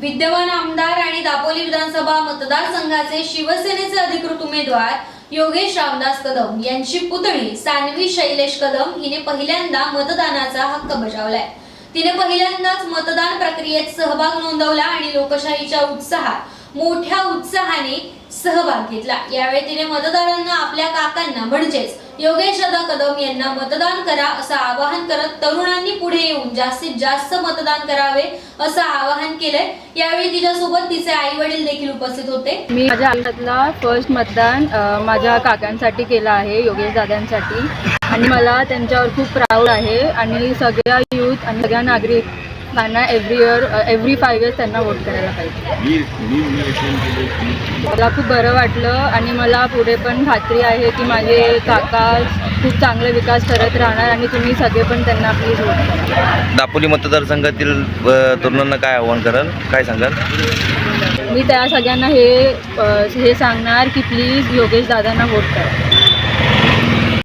विद्यमान आमदार आणि दापोली विधानसभा मतदारसंघाचे शिवसेनेचे अधिकृत उमेदवार योगेश रामदास कदम यांची पुतणी सानवी शैलेश कदम हिने पहिल्यांदा मतदानाचा हक्क बजावलाय. तिने पहिल्यांदाच मतदान प्रक्रियेत सहभाग नोंदवला आणि लोकशाहीच्या उत्साहात मोठ्या उत्साहाने सहभाग घेतला. यावेळी तिने मतदारांना आपल्या काकांना म्हणजेच योगेश दादा कदम यांना मतदान करा असं आवाहन करत तरुणांनी पुढे येऊन जास्तीत जास्त मतदान करावे असं आवाहन केलंय. यावेळी तिच्यासोबत तिचे आई वडील देखील उपस्थित होते. मी माझ्या आयुष्यातला फर्स्ट मतदान माझ्या काकांसाठी केलं आहे योगेश दादांसाठी. आणि मला त्यांच्यावर खूप प्राऊड आहे. आणि सगळ्या यूथ आणि सगळ्या नागरिकांना every year every five years त्यांना वोट करायला पाहिजे. मला खूप बरं वाटलं आणि मला पुढे पण खात्री आहे की माझे काका खूप चांगले विकास करत राहणार आणि तुम्ही सगळे पण त्यांना प्लीज वोट दापोली मतदारसंघातील तरुणांना काय आव्हान कराल? काय सांगाल? मी त्या सगळ्यांना हे हे सांगणार की प्लीज योगेश दादांना वोट करा.